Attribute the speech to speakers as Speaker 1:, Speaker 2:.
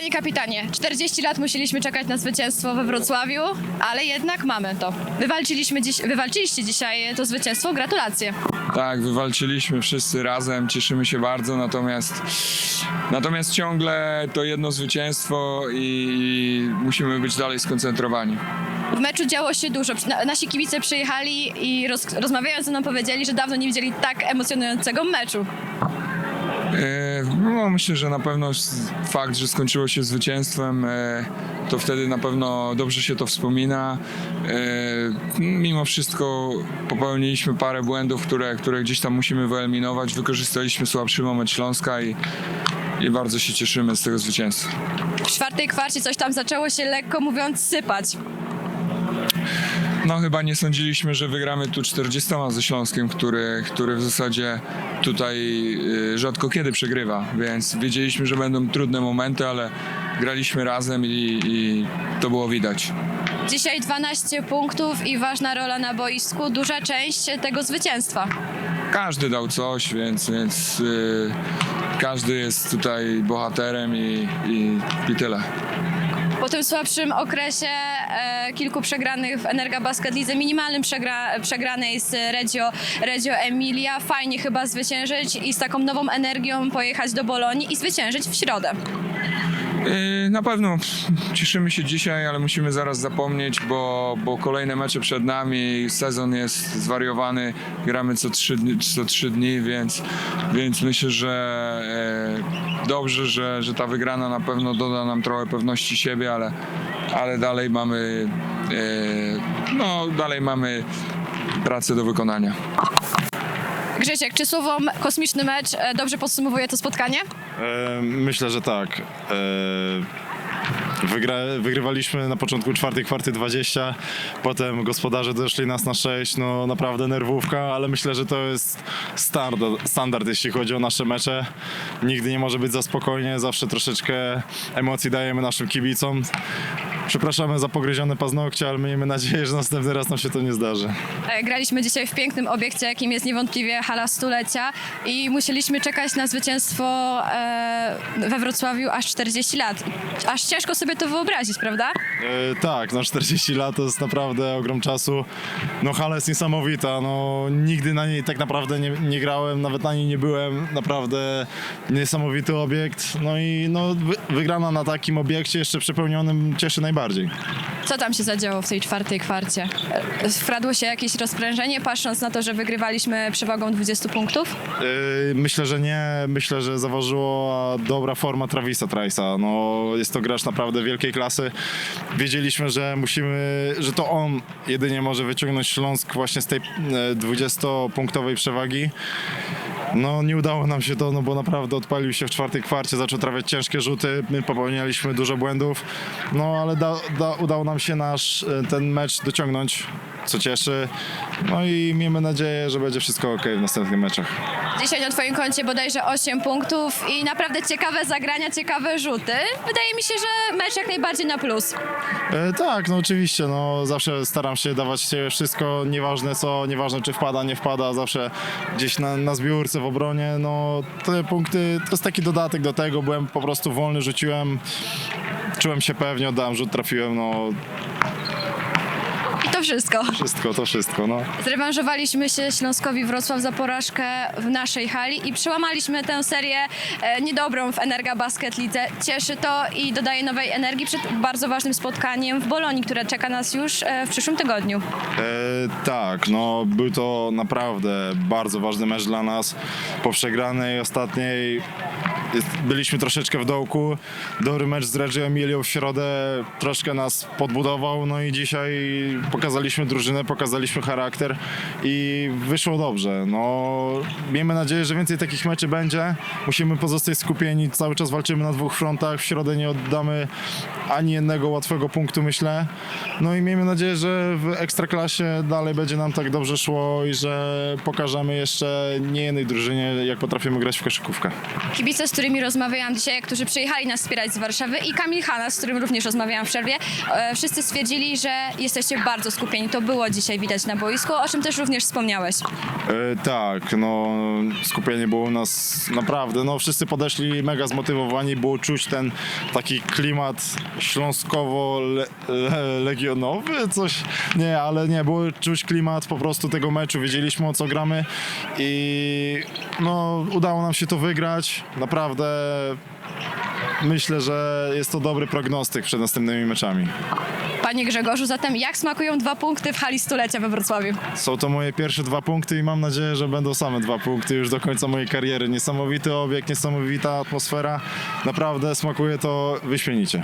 Speaker 1: Panie kapitanie, 40 lat musieliśmy czekać na zwycięstwo we Wrocławiu, ale jednak mamy to. Wywalczyliśmy dziś, wywalczyliście dzisiaj to zwycięstwo, gratulacje.
Speaker 2: Tak, wywalczyliśmy wszyscy razem, cieszymy się bardzo, natomiast, natomiast ciągle to jedno zwycięstwo i, musimy być dalej skoncentrowani.
Speaker 1: W meczu działo się dużo. Na- Nasi kibice przyjechali i roz, rozmawiając ze mną powiedzieli, że dawno nie widzieli tak emocjonującego meczu.
Speaker 2: E, No, myślę, że na pewno fakt, że skończyło się zwycięstwem, e, to wtedy na pewno dobrze się to wspomina. E, Mimo wszystko popełniliśmy parę błędów, które, które gdzieś tam musimy wyeliminować. Wykorzystaliśmy słabszy moment Śląska i, i bardzo się cieszymy z tego zwycięstwa.
Speaker 1: W czwartej kwarcie coś tam zaczęło się lekko mówiąc sypać.
Speaker 2: No chyba nie sądziliśmy, że wygramy tu 40 ze Śląskiem, który, który w zasadzie tutaj y, rzadko kiedy przegrywa, więc wiedzieliśmy, że będą trudne momenty, ale graliśmy razem i, i to było widać.
Speaker 1: Dzisiaj 12 punktów i ważna rola na boisku, duża część tego zwycięstwa.
Speaker 2: Każdy dał coś, więc, więc y, każdy jest tutaj bohaterem i, i, i tyle.
Speaker 1: Po tym słabszym okresie e, kilku przegranych w Energa Basket Lidze, minimalnym przegra, przegranej z Reggio, Reggio Emilia, fajnie chyba zwyciężyć i z taką nową energią pojechać do Bolonii i zwyciężyć w środę.
Speaker 2: Y, Na pewno cieszymy się dzisiaj, ale musimy zaraz zapomnieć, bo, bo kolejne mecze przed nami, sezon jest zwariowany, gramy co trzy dni, co dni więc, więc myślę, że e, dobrze, że, że ta wygrana na pewno doda nam trochę pewności siebie, ale, ale dalej mamy e, no, dalej mamy pracę do wykonania.
Speaker 1: Grzesiek, czy słową kosmiczny mecz e, dobrze podsumowuje to spotkanie?
Speaker 3: E, Myślę, że tak. E, Wygra, wygrywaliśmy na początku czwartej kwarty 20, potem gospodarze doszli nas na 6, no naprawdę nerwówka, ale myślę, że to jest standard, standard jeśli chodzi o nasze mecze. Nigdy nie może być za spokojnie, zawsze troszeczkę emocji dajemy naszym kibicom. Przepraszamy za pogryzione paznokcie, ale miejmy nadzieję, że następny raz nam się to nie zdarzy.
Speaker 1: E, Graliśmy dzisiaj w pięknym obiekcie, jakim jest niewątpliwie hala stulecia i musieliśmy czekać na zwycięstwo e, we Wrocławiu aż 40 lat. Aż ciężko sobie to wyobrazić, prawda?
Speaker 3: E, tak, no 40 lat to jest naprawdę ogrom czasu. No hala jest niesamowita, no nigdy na niej tak naprawdę nie, nie grałem, nawet na niej nie byłem. Naprawdę niesamowity obiekt. No i no, wy, wygrana na takim obiekcie jeszcze przepełnionym cieszy najbardziej.
Speaker 1: Co tam się zadziało w tej czwartej kwarcie? E, Wkradło się jakieś rozprężenie, patrząc na to, że wygrywaliśmy przewagą 20 punktów?
Speaker 3: E, myślę, że nie. Myślę, że zaważyła dobra forma Travisa Trice'a. No, jest to gracz naprawdę wielkiej klasy. Wiedzieliśmy, że musimy, że to on jedynie może wyciągnąć Śląsk właśnie z tej e, 20-punktowej przewagi. No nie udało nam się to, no bo naprawdę odpalił się w czwartej kwarcie, zaczął trafiać ciężkie rzuty, my popełnialiśmy dużo błędów, no ale da, da, udało nam się nasz e, ten mecz dociągnąć, co cieszy. No i miejmy nadzieję, że będzie wszystko ok w następnych meczach.
Speaker 1: Dzisiaj na twoim koncie bodajże 8 punktów i naprawdę ciekawe zagrania, ciekawe rzuty. Wydaje mi się, że mecz jak najbardziej na plus.
Speaker 3: E, tak, no oczywiście, no zawsze staram się dawać siebie wszystko, nieważne co, nieważne czy wpada, nie wpada, zawsze gdzieś na, na zbiórce w obronie, no te punkty, to jest taki dodatek do tego, byłem po prostu wolny, rzuciłem, czułem się pewnie, oddałem rzut, trafiłem, no
Speaker 1: to wszystko.
Speaker 3: wszystko, to wszystko, no.
Speaker 1: Zrewanżowaliśmy się Śląskowi Wrocław za porażkę w naszej hali i przełamaliśmy tę serię e, niedobrą w Energa Basket Lidze. Cieszy to i dodaje nowej energii przed bardzo ważnym spotkaniem w Bolonii, które czeka nas już e, w przyszłym tygodniu.
Speaker 3: E, tak, no był to naprawdę bardzo ważny mecz dla nas. Po przegranej ostatniej byliśmy troszeczkę w dołku. Dobry mecz z Reggio Emilią w środę troszkę nas podbudował, no i dzisiaj pokazaliśmy drużynę, pokazaliśmy charakter i wyszło dobrze. No, miejmy nadzieję, że więcej takich meczy będzie. Musimy pozostać skupieni, cały czas walczymy na dwóch frontach. W środę nie oddamy ani jednego łatwego punktu, myślę. No i miejmy nadzieję, że w Ekstraklasie dalej będzie nam tak dobrze szło i że pokażemy jeszcze nie jednej drużynie, jak potrafimy grać w koszykówkę.
Speaker 1: Kibice z którymi rozmawiałam dzisiaj, którzy przyjechali nas wspierać z Warszawy i Kamil Hanna, z którym również rozmawiałam w przerwie, e, wszyscy stwierdzili, że jesteście bardzo skupieni. To było dzisiaj widać na boisku, o czym też również wspomniałeś.
Speaker 3: E, tak, no skupienie było u nas naprawdę, no wszyscy podeszli mega zmotywowani, było czuć ten taki klimat śląskowo-legionowy, coś, nie, ale nie, było czuć klimat po prostu tego meczu, wiedzieliśmy o co gramy i no udało nam się to wygrać, naprawdę myślę, że jest to dobry prognostyk przed następnymi meczami.
Speaker 1: Panie Grzegorzu, zatem jak smakują dwa punkty w hali stulecia we Wrocławiu?
Speaker 3: Są to moje pierwsze dwa punkty i mam nadzieję, że będą same dwa punkty już do końca mojej kariery. Niesamowity obiekt, niesamowita atmosfera. Naprawdę smakuje to wyśmienicie.